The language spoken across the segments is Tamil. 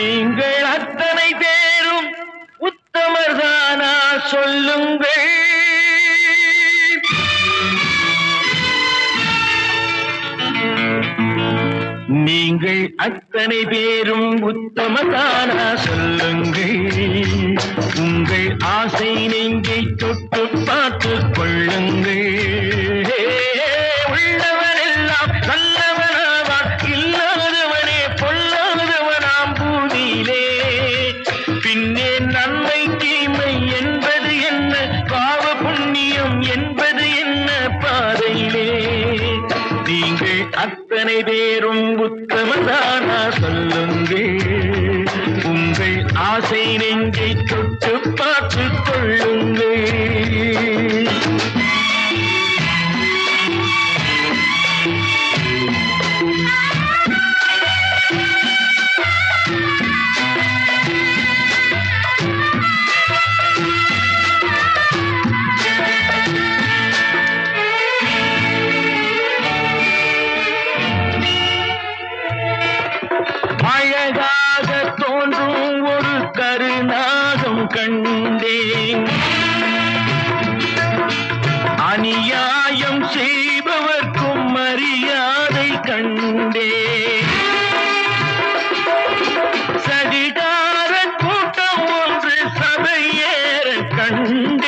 நீங்கள் அத்தனை பேரும் உத்தமர்தானா சொல்லுங்கள். நீங்கள் அத்தனை பேரும் உத்தமதானா சொல்லுங்கள். அத்தனை பேரும் அழகாக தோன்றும் ஒரு கருநாகம் கண்டேன். அநியாயம் செய்பவர்க்கும் மரியாதை கண்டே சதிகார கூட்டம் ஒன்று சபையேற கண்டேன்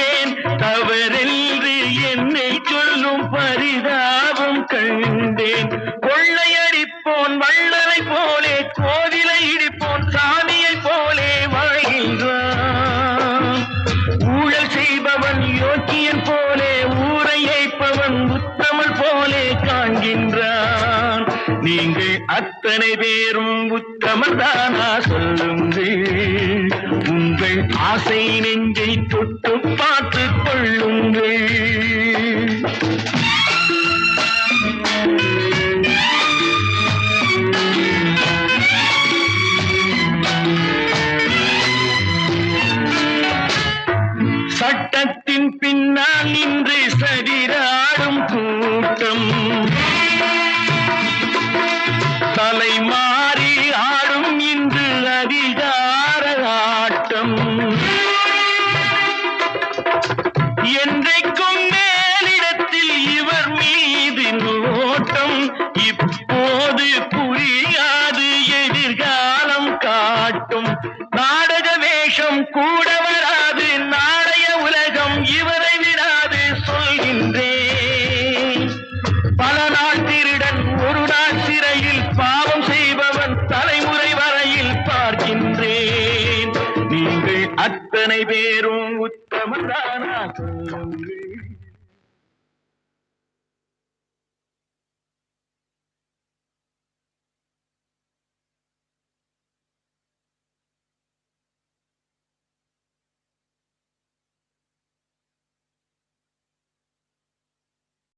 ஏய்ப்பவன் உத்தமல் போலே காண்கின்றான். நீங்கள் அத்தனை பேரும் உத்தமதானா சொல்லுங்கள். உங்கள் ஆசை நெஞ்சை தொட்டு பார்த்து கொள்ளுங்கள். சட்டத்தின் பின் ஆட்டம் என்றைக்கும் மேலிடத்தில் இவர் மீது நோட்டம். இப்போது புரியாது எதிர்காலம் காட்டும். நாடக வேஷம் கூட வரா அத்தனை பேரும் உத்தமதானா சொல்லுங்கள்